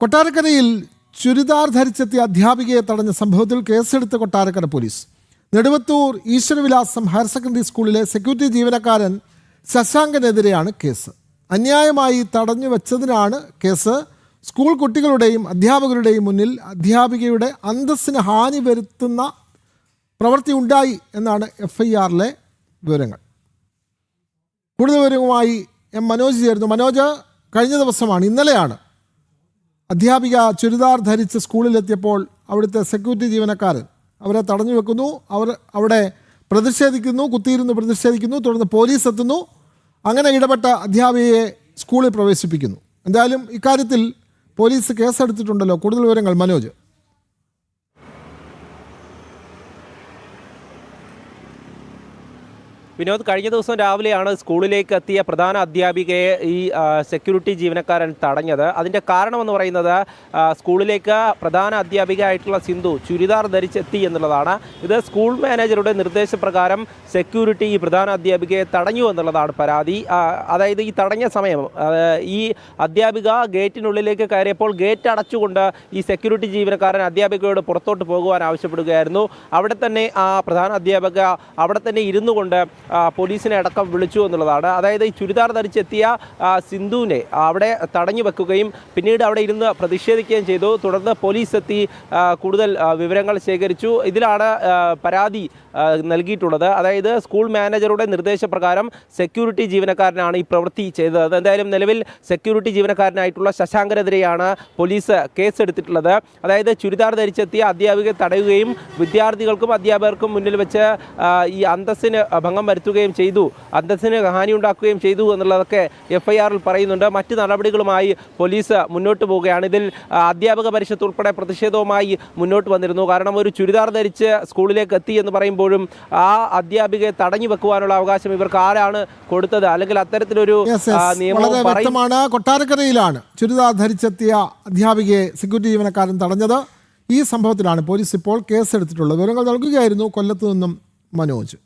കൊട്ടാരക്കരയിൽ ചുരിദാർ ധരിച്ചെത്തിയ അധ്യാപികയെ തടഞ്ഞ സംഭവത്തിൽ കേസെടുത്ത് Kottarakkara police. Neduvathur Eeswaravilasam higher secondary സ്കൂളിലെ സെക്യൂരിറ്റി ജീവനക്കാരൻ ശശാങ്കനെതിരെയാണ് കേസ്. അന്യായമായി തടഞ്ഞു വെച്ചതിനാണ് കേസ്. സ്കൂൾ കുട്ടികളുടെയും അധ്യാപകരുടെയും മുന്നിൽ അധ്യാപികയുടെ അന്തസ്സിന് ഹാനി വരുത്തുന്ന പ്രവൃത്തി ഉണ്ടായി എന്നാണ് എഫ് ഐ ആറിലെ വിവരങ്ങൾ. കൂടുതൽ വിവരവുമായി എം മനോജ് ചേരുന്നു. മനോജ് കഴിഞ്ഞ ദിവസമാണ് ഇന്നലെയാണ് അധ്യാപിക ചുരിദാർ ധരിച്ച് സ്കൂളിലെത്തിയപ്പോൾ അവിടുത്തെ സെക്യൂരിറ്റി ജീവനക്കാരൻ അവരെ തടഞ്ഞു വെക്കുന്നു. അവർ അവിടെ പ്രതിഷേധിക്കുന്നു കുത്തിയിരുന്ന് പ്രതിഷേധിക്കുന്നു തുടർന്ന് പോലീസ് എത്തുന്നു. അങ്ങനെ ഇടപെട്ട അധ്യാപികയെ സ്കൂളിൽ പ്രവേശിപ്പിക്കുന്നു. എന്തായാലും ഇക്കാര്യത്തിൽ പോലീസ് കേസെടുത്തിട്ടുണ്ടല്ലോ. കൂടുതൽ വിവരങ്ങൾ മനോജ്. വിനോദ് കഴിഞ്ഞ ദിവസം രാവിലെയാണ് സ്കൂളിലേക്ക് എത്തിയ പ്രധാന അധ്യാപികയെ ഈ സെക്യൂരിറ്റി ജീവനക്കാരൻ തടഞ്ഞത്. അതിന്റെ കാരണമെന്ന് പറയുന്നത് സ്കൂളിലേക്ക് പ്രധാന അധ്യാപികയായിട്ടുള്ള സിന്ധു ചുരിദാർ ധരിച്ചെത്തി എന്നുള്ളതാണ്. ഇത് സ്കൂൾ മാനേജറുടെ നിർദ്ദേശപ്രകാരം സെക്യൂരിറ്റി ഈ പ്രധാന അധ്യാപികയെ തടഞ്ഞു എന്നുള്ളതാണ് പരാതി. അതായത് ഈ തടഞ്ഞ സമയം ഈ അധ്യാപിക ഗേറ്റിനുള്ളിലേക്ക് കയറിയപ്പോൾ ഗേറ്റ് അടച്ചുകൊണ്ട് ഈ സെക്യൂരിറ്റി ജീവനക്കാരൻ അധ്യാപികയോട് പുറത്തോട്ട് പോകുവാൻ ആവശ്യപ്പെടുകയായിരുന്നു. അവിടെ തന്നെ ആ പ്രധാന അധ്യാപക അവിടെ തന്നെ ഇരുന്നു കൊണ്ട് ആ, പോലീസിനെ അടക്കം വിളിച്ചു എന്നുള്ളതാണ്. അതായത് ഈ ചുരിദാർ ധരിച്ചെത്തിയ സിന്ധുവിനെ അവിടെ തടഞ്ഞു വെക്കുകയും പിന്നീട് അവിടെ ഇരുന്ന് പ്രതിഷേധിക്കുകയും ചെയ്തു. തുടർന്ന് പോലീസ് എത്തി കൂടുതൽ വിവരങ്ങൾ ശേഖരിച്ചു. ഇതിലാണ് പരാതി നൽകിയിട്ടുള്ളത്. അതായത് സ്കൂൾ മാനേജറുടെ നിർദ്ദേശപ്രകാരം സെക്യൂരിറ്റി ജീവനക്കാരനാണ് ഈ പ്രവൃത്തി ചെയ്തത്. എന്തായാലും നിലവിൽ സെക്യൂരിറ്റി ജീവനക്കാരനായിട്ടുള്ള ശശാങ്കനെതിരെയാണ് പോലീസ് കേസെടുത്തിട്ടുള്ളത്. അതായത് ചുരിദാർ ധരിച്ചെത്തിയ അധ്യാപികയെ തടയുകയും വിദ്യാർത്ഥികൾക്കും അധ്യാപകർക്കും മുന്നിൽ വെച്ച് ഈ അന്തസ്സിന് ഭംഗം വരുത്തുകയും ചെയ്തു. അന്തസ്സിന് ഹാനി ഉണ്ടാക്കുകയും ചെയ്തു എന്നുള്ളതൊക്കെ എഫ് ഐ ആറിൽ പറയുന്നുണ്ട്. മറ്റ് നടപടികളുമായി പോലീസ് മുന്നോട്ട് പോവുകയാണ്. ഇതിൽ അധ്യാപക പരിഷത്ത് ഉൾപ്പെടെ പ്രതിഷേധവുമായി മുന്നോട്ട് വന്നിരുന്നു. കാരണം ഒരു ചുരിദാർ ധരിച്ച് സ്കൂളിലേക്ക് എത്തി എന്ന് പറയുമ്പോഴും ആ അധ്യാപികയെ തടഞ്ഞു വെക്കുവാനുള്ള അവകാശം ഇവർക്ക് ആരാണ് കൊടുത്തത്? അല്ലെങ്കിൽ അത്തരത്തിലൊരു നിയമം കൊട്ടാരക്കരയിലാണ് ചുരിദാർ ധരിച്ചെത്തിയ അധ്യാപികയെ സെക്യൂരിറ്റി ജീവനക്കാരൻ തടഞ്ഞത്. ഈ സംഭവത്തിലാണ് പോലീസ് ഇപ്പോൾ കേസെടുത്തിട്ടുള്ളത്. വിവരങ്ങൾ നൽകുകയായിരുന്നു കൊല്ലത്തു നിന്നും മനോജ്.